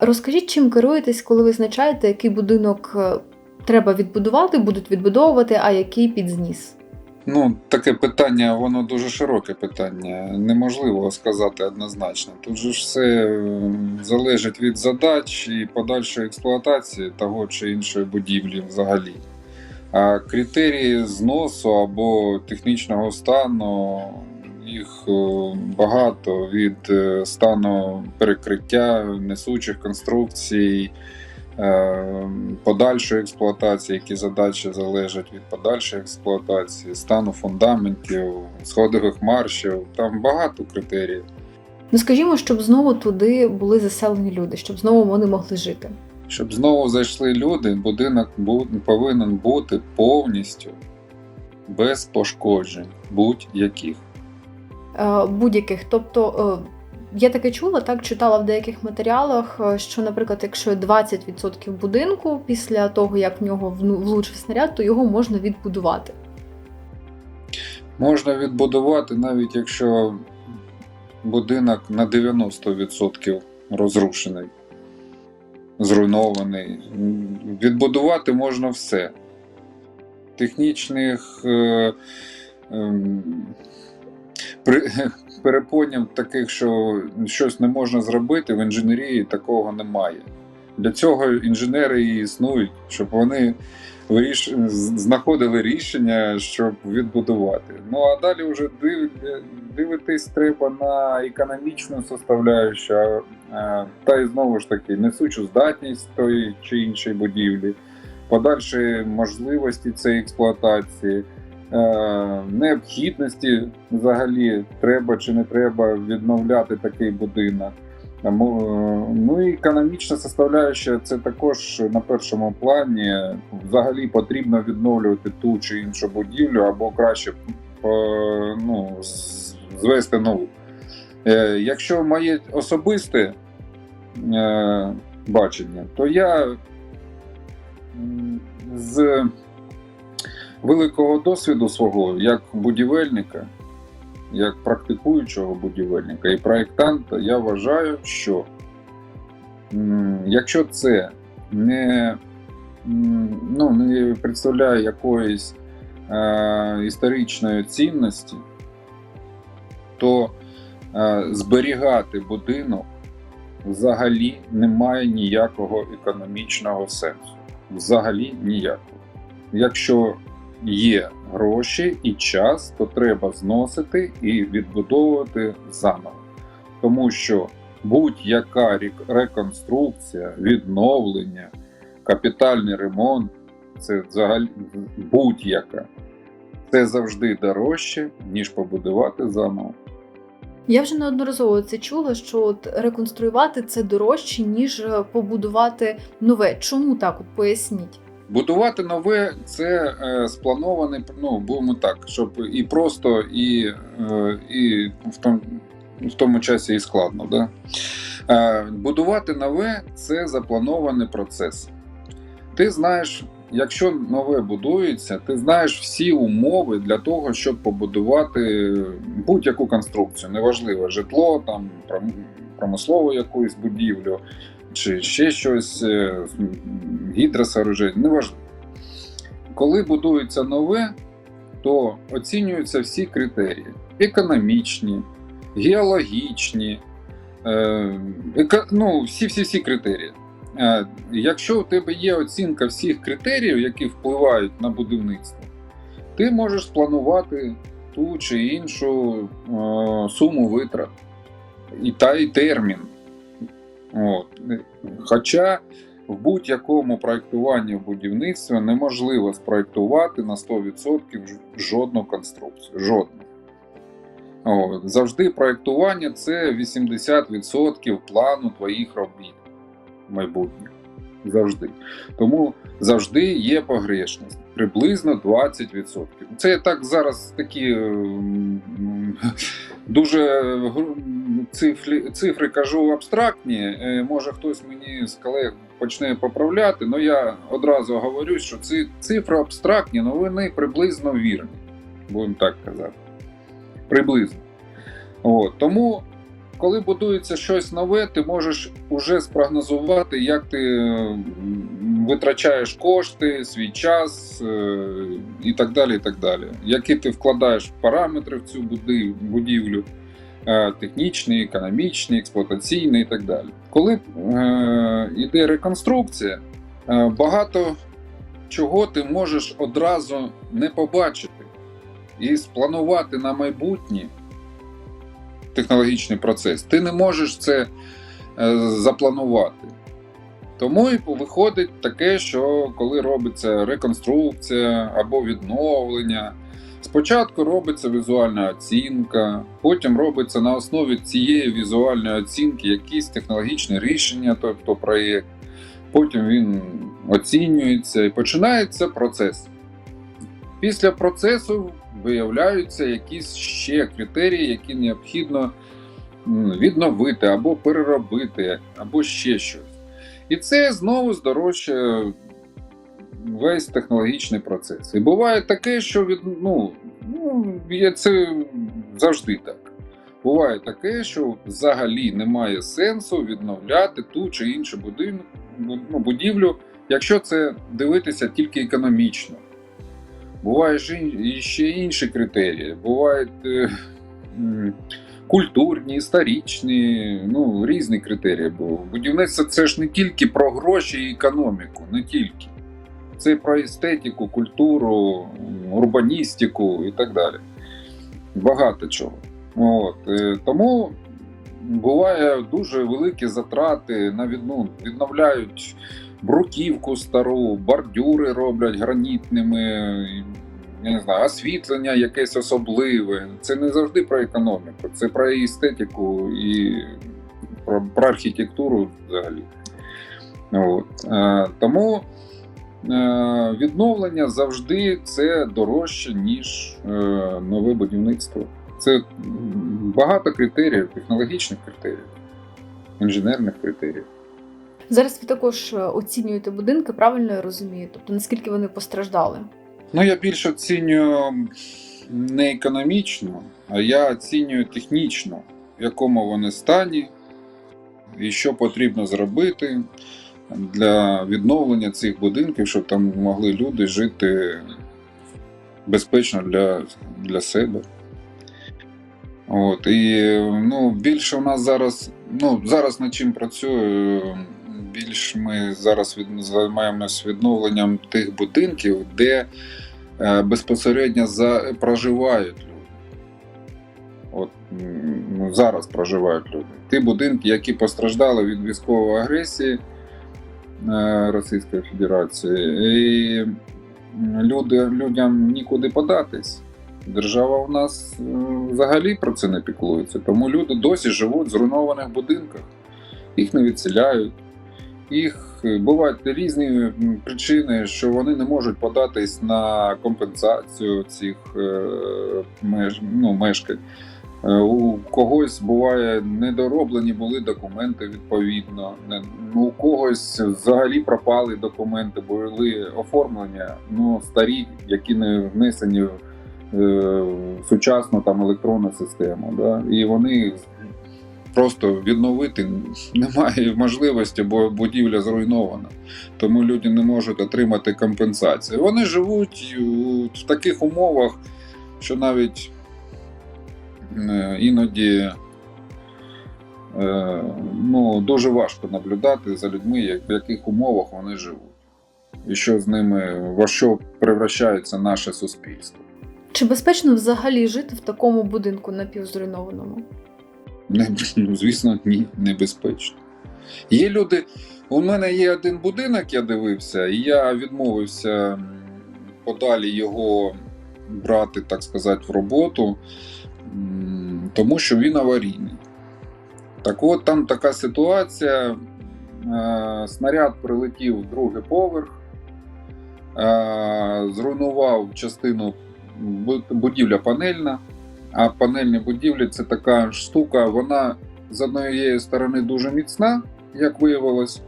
Розкажіть, чим керуєтесь, коли визначаєте, який будинок е, треба відбудувати, будуть відбудовувати, а який під зніс? Ну, таке питання, воно дуже широке питання. Неможливо сказати однозначно. Тут же ж все е, залежить від задач і подальшої експлуатації того чи іншої будівлі взагалі. А критерії зносу або технічного стану, їх е, багато від е, стану перекриття несучих конструкцій, е, подальшої експлуатації, які задачі залежать від подальшої експлуатації, стану фундаментів, сходових маршів. Там багато критеріїв. Ну скажімо, щоб знову туди були заселені люди, щоб знову вони могли жити. Щоб знову зайшли люди, будинок повинен бути повністю без пошкоджень будь-яких. Е, Будь-яких. Тобто, е, я таке чула, так читала в деяких матеріалах, е, що, наприклад, якщо 20% будинку після того, як в нього влучив снаряд, то його можна відбудувати. Можна відбудувати, навіть якщо будинок на 90% розрушений, зруйнований. Відбудувати можна все. Технічних е, ем, при, перепонів таких, що щось не можна зробити, в інженерії такого немає. Для цього інженери і існують, щоб вони виріш... знаходили рішення, щоб відбудувати. Ну а далі вже див... дивитись треба на економічну составляючу, та й знову ж таки несучу здатність тої чи іншої будівлі, подальші можливості цієї експлуатації. Е, Необхідності взагалі треба чи не треба відновляти такий будинок. Е, Ну і економічна составляюча це також на першому плані. Взагалі потрібно відновлювати ту чи іншу будівлю, або краще е, ну, звести нову. Якщо моє особисте бачення, то я з великого досвіду свого як будівельника як практикуючого будівельника і проєктанта, я вважаю, що якщо це не, ну, не представляє якоїсь е, історичної цінності, то е, зберігати будинок взагалі немає ніякого економічного сенсу. Взагалі ніякого. Якщо є гроші і час, то треба зносити і відбудовувати заново. Тому що будь-яка рек- реконструкція, відновлення, капітальний ремонт це взагалі будь-яка. Це завжди дорожче, ніж побудувати заново. Я вже неодноразово це чула, що от реконструювати це дорожче, ніж е, побудувати нове. Чому так? От поясніть. Будувати нове це е, сплановане, ну будемо так, щоб і просто, і, е, і в, тому, в тому часі і складно. Да? Е, будувати нове це запланований процес. Ти знаєш, якщо нове будується, ти знаєш всі умови для того, щоб побудувати будь-яку конструкцію. Неважливо, житло, там, промислову якусь будівлю чи ще щось, гідросооруження, неважливо. Коли будується нове, то оцінюються всі критерії: економічні, геологічні, е, еко, ну, всі-всі-всі критерії. Е, Якщо у тебе є оцінка всіх критеріїв, які впливають на будівництво, ти можеш спланувати ту чи іншу е, суму витрат і та й термін. От. Хоча в будь-якому проєктуванні в будівництві неможливо спроєктувати на 100% жодну конструкцію. Жодну. От. Завжди проєктування це 80% плану твоїх робіт майбутніх. Завжди. Тому завжди є погрешність. Приблизно 20%. Це так зараз такі ем, дуже цифри, цифри кажу абстрактні. Е, Може хтось мені з колег почне поправляти, але я одразу говорю, що ці цифри абстрактні, але вони приблизно вірні. Будемо так казати. Приблизно. От, тому коли будується щось нове, ти можеш уже спрогнозувати, як ти витрачаєш кошти, свій час е, і так далі. і так далі. Які ти вкладаєш параметри в цю будівлю, е, технічний, економічний, експлуатаційний і так далі. Коли е, йде реконструкція, е, багато чого ти можеш одразу не побачити і спланувати на майбутнє технологічний процес. Ти не можеш це запланувати. Тому і виходить таке, що коли робиться реконструкція або відновлення, спочатку робиться візуальна оцінка, потім робиться на основі цієї візуальної оцінки якісь технологічні рішення, тобто проєкт. Потім він оцінюється і починається процес. Після процесу виявляються якісь ще критерії, які необхідно відновити або переробити, або ще щось. І це знову здорожчує весь технологічний процес. І буває таке, що від, ну, ну, є це завжди так. Буває таке, що взагалі немає сенсу відновляти ту чи іншу будинок, ну, будівлю, якщо це дивитися тільки економічно. Бувають ще інші критерії. Бувають е, культурні, історичні, ну, різні критерії. Бо будівництво це ж не тільки про гроші і економіку, не тільки. Це про естетику, культуру, урбаністику і так далі. Багато чого. От, е, тому буває дуже великі затрати на ну, відновляють бруківку стару, бордюри роблять гранітними, я не знаю, освітлення якесь особливе. Це не завжди про економіку, це про естетику і про, про архітектуру взагалі. От. Е, тому відновлення завжди це дорожче, ніж е, нове будівництво. Це багато критеріїв, технологічних критеріїв, інженерних критеріїв. Зараз ви також е, оцінюєте будинки, правильно я розумію? Тобто наскільки вони постраждали? Ну, я більше оцінюю не економічно, а я оцінюю технічно, в якому вони стані, і що потрібно зробити для відновлення цих будинків, щоб там могли люди жити безпечно для, для себе. От, і ну, більше у нас зараз, ну, зараз над чим працюю, більш ми зараз від, займаємось відновленням тих будинків, де е, безпосередньо за, проживають люди. От ну, зараз проживають люди. Ті будинки, які постраждали від військової агресії Російської Федерації, і люди, людям нікуди податись. Держава в нас е, взагалі про це не піклується. Тому люди досі живуть в зруйнованих будинках, їх не відселяють. Їх е, бувають різні причини, що вони не можуть податись на компенсацію цих е, ну, мешкань. Е, У когось буває недороблені були документи відповідно. Ну, У когось взагалі пропали документи, були оформлення, ну старі, які не внесені в е, сучасну там електронну систему. Да? І вони просто відновити немає можливості, бо будівля зруйнована. Тому люди не можуть отримати компенсацію. Вони живуть в таких умовах, що навіть іноді е, ну, дуже важко наблюдати за людьми, в яких умовах вони живуть. І що з ними, во що превращається наше суспільство. Чи безпечно взагалі жити в такому будинку напівзруйнованому? Не, ну, звісно, ні, небезпечно. Є люди. У мене є один будинок, я дивився, і я відмовився подалі його брати, так сказати, в роботу, тому що він аварійний. Так от там така ситуація. е, Снаряд прилетів в другий поверх, е, зруйнував частину будівля панельна. А панельні будівлі це така штука, вона з однієї сторони дуже міцна, як виявилось.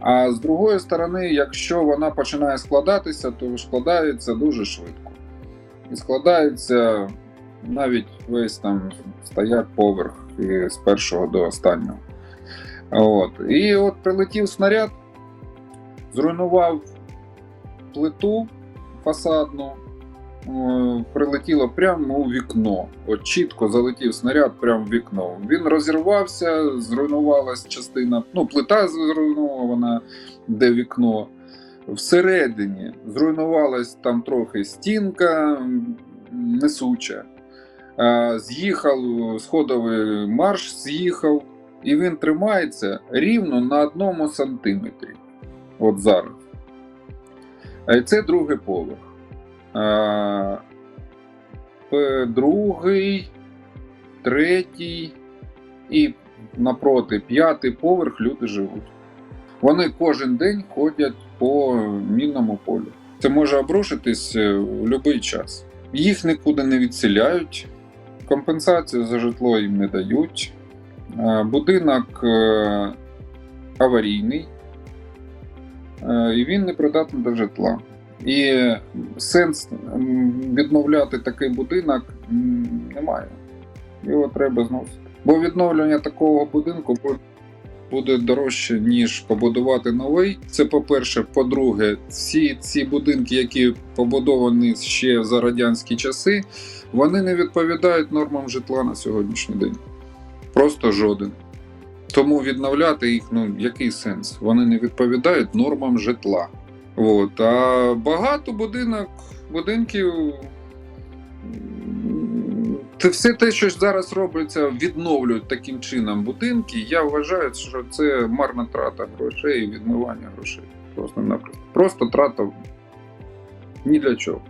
А з другої сторони, якщо вона починає складатися, то складається дуже швидко. І складається навіть весь там стояк поверх з першого до останнього. От. І от прилетів снаряд, зруйнував плиту фасадну, е, прилетіло прямо у вікно. От чітко залетів снаряд прямо в вікно. Він розірвався, зруйнувалась частина, ну, плита зруйнована, де вікно. Всередині зруйнувалась там трохи стінка несуча. Е, З'їхав сходовий марш, з'їхав, і він тримається рівно на одному сантиметрі. От зараз. Е, Це другий поверх. Е, Другий, третій і напроти п'ятий поверх люди живуть. Вони кожен день ходять по мінному полю. Це може обрушитись в будь-який час. Їх нікуди не відселяють, компенсацію за житло їм не дають. Е, Будинок е, аварійний, е, і він не придатний до житла. І сенс відновляти такий будинок немає. Його треба зносити. Бо відновлення такого будинку бу- буде дорожче, ніж побудувати новий. Це по-перше. По-друге, всі ці будинки, які побудовані ще за радянські часи, вони не відповідають нормам житла на сьогоднішній день. Просто жоден. Тому відновляти їх, ну який сенс? Вони не відповідають нормам житла. От. А багато будинок, будинків. М, все те, що зараз робиться, відновлюють таким чином будинки. Я вважаю, що це марна трата грошей і відмивання грошей. Просто. Просто трата ні для чого.